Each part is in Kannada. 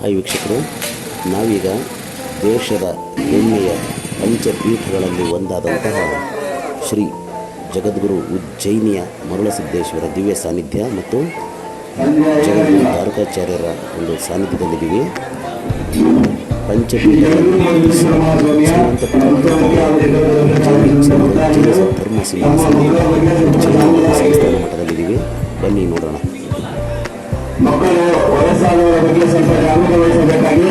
ಹಾಯ್ ವೀಕ್ಷಕರು, ನಾವೀಗ ದೇಶದ ಹೆಮ್ಮೆಯ ಪಂಚಪೀಠಗಳಲ್ಲಿ ಒಂದಾದಂತಹ ಶ್ರೀ ಜಗದ್ಗುರು ಉಜ್ಜಯಿನಿಯ ಮರುಳಸಿದ್ದೇಶ್ವರ ದಿವ್ಯ ಸಾನ್ನಿಧ್ಯ ಮತ್ತು ಜಗದ್ಗುರು ದ್ವಾರಕಾಚಾರ್ಯರ ಒಂದು ಸಾನ್ನಿಧ್ಯದಲ್ಲಿದ್ದೀವಿ. ಪಂಚಪೀಠ ಧರ್ಮ, ಸಿಂಹಾಸನ ಸಂಸ್ಥಾನ ಬನ್ನಿ ನೋಡೋಣ. ಮಕ್ಕಳು ವಯಸ್ಸಾದವರ ಬಗ್ಗೆ ಸ್ವಲ್ಪ ಜಾಗೃತಿ ವಹಿಸಬೇಕಾಗಿ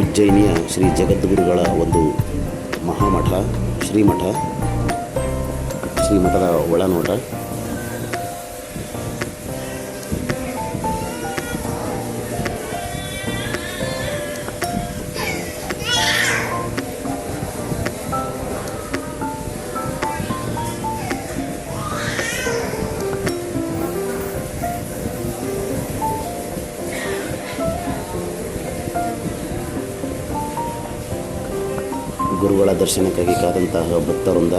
ಉಜ್ಜಯಿನಿಯ ಶ್ರೀ ಜಗದ್ಗುರುಗಳ ಒಂದು ಮಹಾಮಠ ಶ್ರೀಮಠ ಶ್ರೀಮಠದ ಒಳನೋಟ. ಗುರುಗಳ ದರ್ಶನಕ್ಕಾಗಿ ಕಾದಂತಹ ಭಕ್ತವೃಂದ.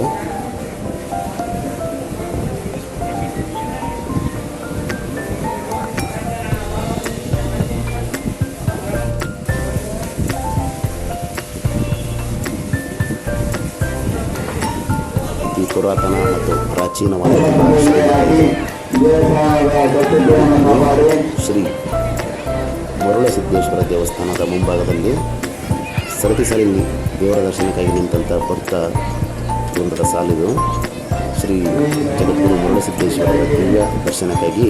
ಅತಿ ಪುರಾತನ ಮತ್ತು ಪ್ರಾಚೀನವಾದ ಶ್ರೀ ಮರುಳಸಿದ್ದೇಶ್ವರ ದೇವಸ್ಥಾನದ ಮುಂಭಾಗದಲ್ಲಿ ಸರತಿ ಸಾಲಿನ ದೇವರ ದರ್ಶನಕ್ಕಾಗಿ ನಿಂತಂಥ ಭಕ್ತ ವೃಂದದ ಸಾಲಿದು ಶ್ರೀ ಜಗದ್ಗುರು ಮುರುಳಸಿದ್ದೇಶ್ವರರ ದಿವ್ಯ ದರ್ಶನಕ್ಕಾಗಿ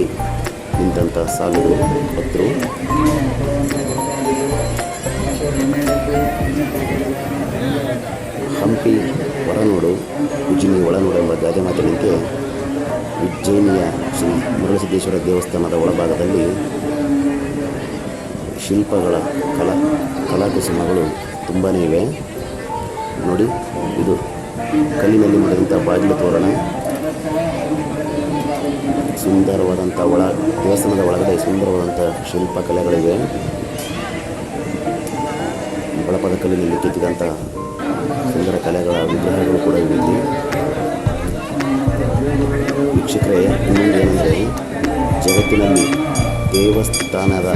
ನಿಂತಹ ಸಾಲಿದು ಭಕ್ತರು. ಹಂಪಿ ಒಳನೋಡು ಉಜ್ಜಿನಿ ಒಳನೋಡು ಎಂಬ ಗಾದೆ ಮಾತಿನಂತೆ ಉಜ್ಜಯಿನಿಯ ಶ್ರೀ ಮುರುಳಸಿದ್ದೇಶ್ವರ ದೇವಸ್ಥಾನದ ಒಳಭಾಗದಲ್ಲಿ ಶಿಲ್ಪಗಳ ಕಲಾ ಕಲಾಕುಸುಮಗಳು ತುಂಬಾ ಇವೆ. ನೋಡಿ, ಇದು ಕಲ್ಲಿನಲ್ಲಿ ಮಾಡಿದಂಥ ಬಾಗಿಲು ತೋರಣ. ಸುಂದರವಾದಂಥ ಒಳ, ದೇವಸ್ಥಾನದ ಒಳಗಡೆ ಸುಂದರವಾದಂಥ ಶಿಲ್ಪಕಲೆಗಳಿವೆ. ಬಳಪದ ಕಲ್ಲಿನಲ್ಲಿ ಕೆತ್ತಿದಂಥ ಸುಂದರ ಕಲೆಗಳ ವಿಗ್ರಹಗಳು ಕೂಡ ಇವೆ ಇಲ್ಲಿ. ವೀಕ್ಷಕರೇ, ಇನ್ನೊಂದು ಏನೆಂದರೆ, ಜಗತ್ತಿನಲ್ಲಿ ದೇವಸ್ಥಾನದ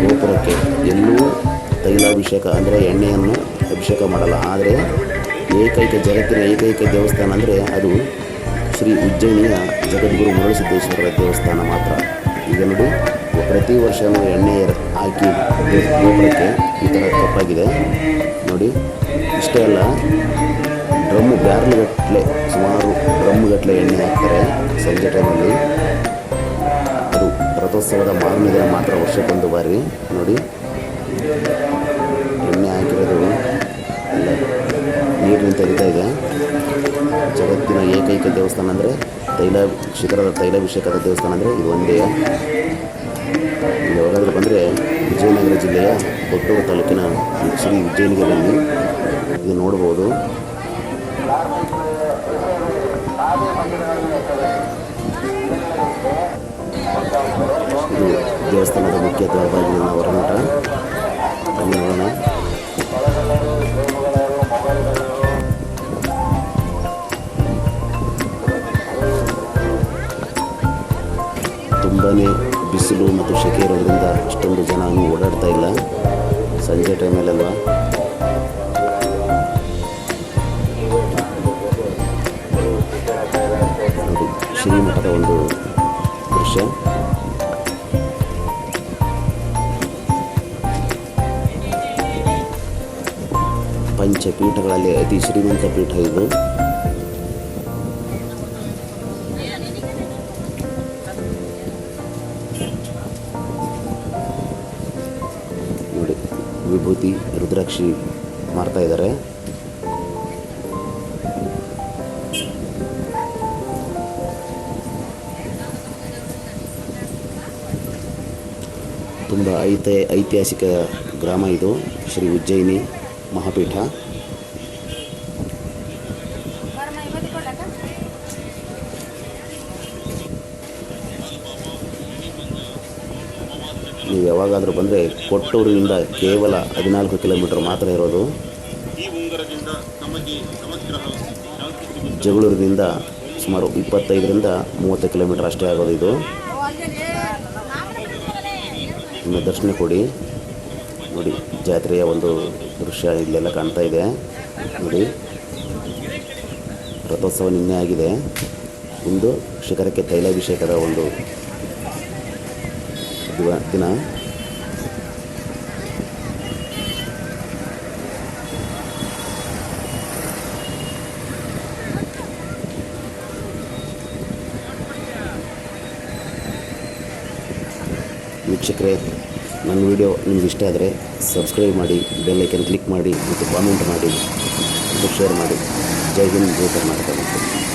ಗೋಪುರಕ್ಕೆ ಎಲ್ಲೂ ತೈಲಾಭಿಷೇಕ ಅಂದರೆ ಎಣ್ಣೆಯನ್ನು ಅಭಿಷೇಕ ಮಾಡಲ್ಲ. ಆದರೆ ಏಕೈಕ ಜಗತ್ತಿನ ಏಕೈಕ ದೇವಸ್ಥಾನ ಅಂದರೆ ಅದು ಶ್ರೀ ಉಜ್ಜಯಿನಿಯ ಜಗದ್ಗುರು ಮರುಳಸಿದ್ದೇಶ್ವರರ ದೇವಸ್ಥಾನ ಮಾತ್ರ. ಈಗ ನೋಡಿ, ಪ್ರತಿ ವರ್ಷವೂ ಎಣ್ಣೆ ಹಾಕಿ ಗೋಪುರಕ್ಕೆ ಈ ಥರ ತಪ್ಪಾಗಿದೆ. ನೋಡಿ, ಇಷ್ಟೇ ಅಲ್ಲ ಡ್ರಮ್ಮು ಬ್ಯಾರ್ಲ್ಗಟ್ಟಲೆ, ಸುಮಾರು ಡ್ರಮ್ಗಟ್ಟಲೆ ಎಣ್ಣೆ ಹಾಕ್ತಾರೆ ಸಂಜೆ ಟೈಮಲ್ಲಿ. ಅದು ರಥೋತ್ಸವದ ಮಾರನೇ ದಿನ ಮಾತ್ರ ವರ್ಷಕ್ಕೊಂದು ಬಾರಿ. ನೋಡಿ ನೀರಿನ ಇರ್ತಾ ಇದೆ. ಜಗತ್ತಿನ ಏಕೈಕ ದೇವಸ್ಥಾನ ಅಂದರೆ ತೈಲ ಶಿಖರದ ತೈಲಾಭಿಷೇಕದ ದೇವಸ್ಥಾನ ಅಂದರೆ ಇದು ಒಂದೇ. ಯಾವಾಗಾದ್ರೂ ಬಂದರೆ ವಿಜಯನಗರ ಜಿಲ್ಲೆಯ ಕೊಟ್ಟೂರು ತಾಲೂಕಿನ ಶ್ರೀ ವಿಜಯನಗರದಲ್ಲಿ ಇದು ನೋಡ್ಬೋದು. ಇದು ದೇವಸ್ಥಾನದ ಮುಖ್ಯ ದ್ವಾರ ಬಾಗಿಲಿನ ಹೊರನೋಟ ನೋಡೋಣ. ತುಂಬಾ ಬಿಸಿಲು ಮತ್ತು ಸೆಕೆ ಇರೋದ್ರಿಂದ ಅಷ್ಟೊಂದು ಜನ ಹಂಗೆ ಓಡಾಡ್ತಾ ಇಲ್ಲ. ಸಂಜೆ ಟೈಮಲ್ಲಲ್ವಾ ಶ್ರೀಮಠದ ಒಂದು ದೃಶ್ಯ. ಪಂಚಪೀಠಗಳಲ್ಲಿ ಅತಿ ಶ್ರೀಮಂತ ಪೀಠ ಇದು. ವಿಭೂತಿ ರುದ್ರಾಕ್ಷಿ ಮಾರ್ತಾ ಇದ್ದಾರೆ. ತುಂಬ ಐತೆ ಐತಿಹಾಸಿಕ ಗ್ರಾಮ ಇದು ಶ್ರೀ ಉಜ್ಜಯಿನಿ ಮಹಾಪೀಠ. ನೀವು ಯಾವಾಗಾದರೂ ಬಂದರೆ ಕೊಟ್ಟೂರಿನಿಂದ ಕೇವಲ ಹದಿನಾಲ್ಕು ಕಿಲೋಮೀಟರ್ ಮಾತ್ರ ಇರೋದು. ಜಗಳೂರಿನಿಂದ ಸುಮಾರು ಇಪ್ಪತ್ತೈದರಿಂದ ಮೂವತ್ತು ಕಿಲೋಮೀಟರ್ ಅಷ್ಟೇ ಆಗೋದು ಇದು. ನಿಮ್ಮ ದರ್ಶನ ಕೊಡಿ. ನೋಡಿ, ಜಾತ್ರೆಯ ಒಂದು ದೃಶ್ಯ ಇಲ್ಲೆಲ್ಲ ಕಾಣ್ತಾ ಇದೆ. ನೋಡಿ. ರಥೋತ್ಸವ ನಿನ್ನೆ ಆಗಿದೆ. ಇಂದು ಶಿಖರಕ್ಕೆ ತೈಲಾಭಿಷೇಕದ ಒಂದು ದಿವ- ದಿನ. ವೀಕ್ಷಕರೇ, ನನ್ನ ವಿಡಿಯೋ ನಿಮ್ಗೆ ಇಷ್ಟ ಆದರೆ ಸಬ್ಸ್ಕ್ರೈಬ್ ಮಾಡಿ ಬೆಲ್ ಐಕನ್ ಕ್ಲಿಕ್ ಮಾಡಿ, ಮತ್ತು ಕಾಮೆಂಟ್ ಮಾಡಿ ಶೇರ್ ಮಾಡಿ. ಜೈ ಹಿಂದ್, ಜೈ ಕರ್ನಾಟಕ.